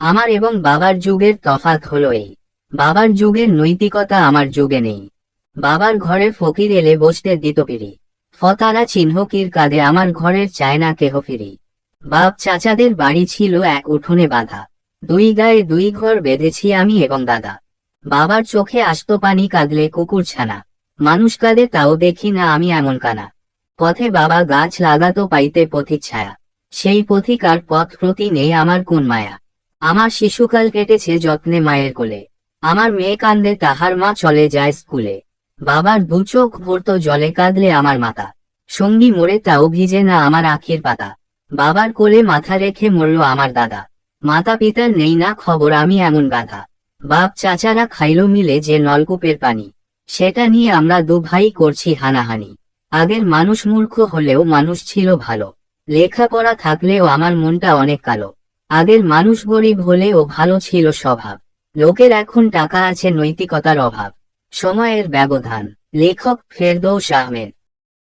আমার এবং বাবার যুগের তফাৎ হলো এই। বাবার যুগের নৈতিকতা আমার যুগে নেই। বাবার ঘরে ফকির এলে বসতে দিত পিড়ি। ফতারা চিহ্নকির কাঁধে আমার ঘরের চায়না কেহ ফিরি। বাপ চাচাদের বাড়ি ছিল এক উঠোনে বাঁধা। দুই গায়ে দুই ঘর বেঁধেছি আমি এবং দাদা। বাবার চোখে আসতো পানি কাঁদলে কুকুর ছানা। মানুষ কাঁদে তাও দেখি না আমি এমন কানা। পথে বাবা গাছ লাগাতো পাইতে পথিক ছায়া। সেই পথিক আর পথ প্রতি নেই আমার কোন মায়া। আমার শিশুকাল কেটেছে যত্নে মায়ের কোলে। আমার মেয়ে কান্দে, তাহার মা চলে যায় স্কুলে। বাবার দু চোখ ভরত জলে কাঁদলে আমার মাতা। সঙ্গী মরে তাও ভিজে না আমার আখির পাতা। বাবার কোলে মাথা রেখে মরল আমার দাদা। মাতা পিতার নেই না খবর, আমি এমন গাধা। বাপ চাচারা খাইলো মিলে যে নলকূপের পানি। সেটা নিয়ে আমরা দু ভাই করছি হানাহানি। আগের মানুষ মূর্খ হলেও মানুষ ছিল ভালো। লেখাপড়া থাকলেও আমার মনটা অনেক কালো। আগের মানুষ গরিব হলেও ভালো ছিল স্বভাব। লোকের এখন টাকা আছে নৈতিকতার অভাব। সময়ের ব্যবধান। লেখক ফেরদৌস আহমেদ।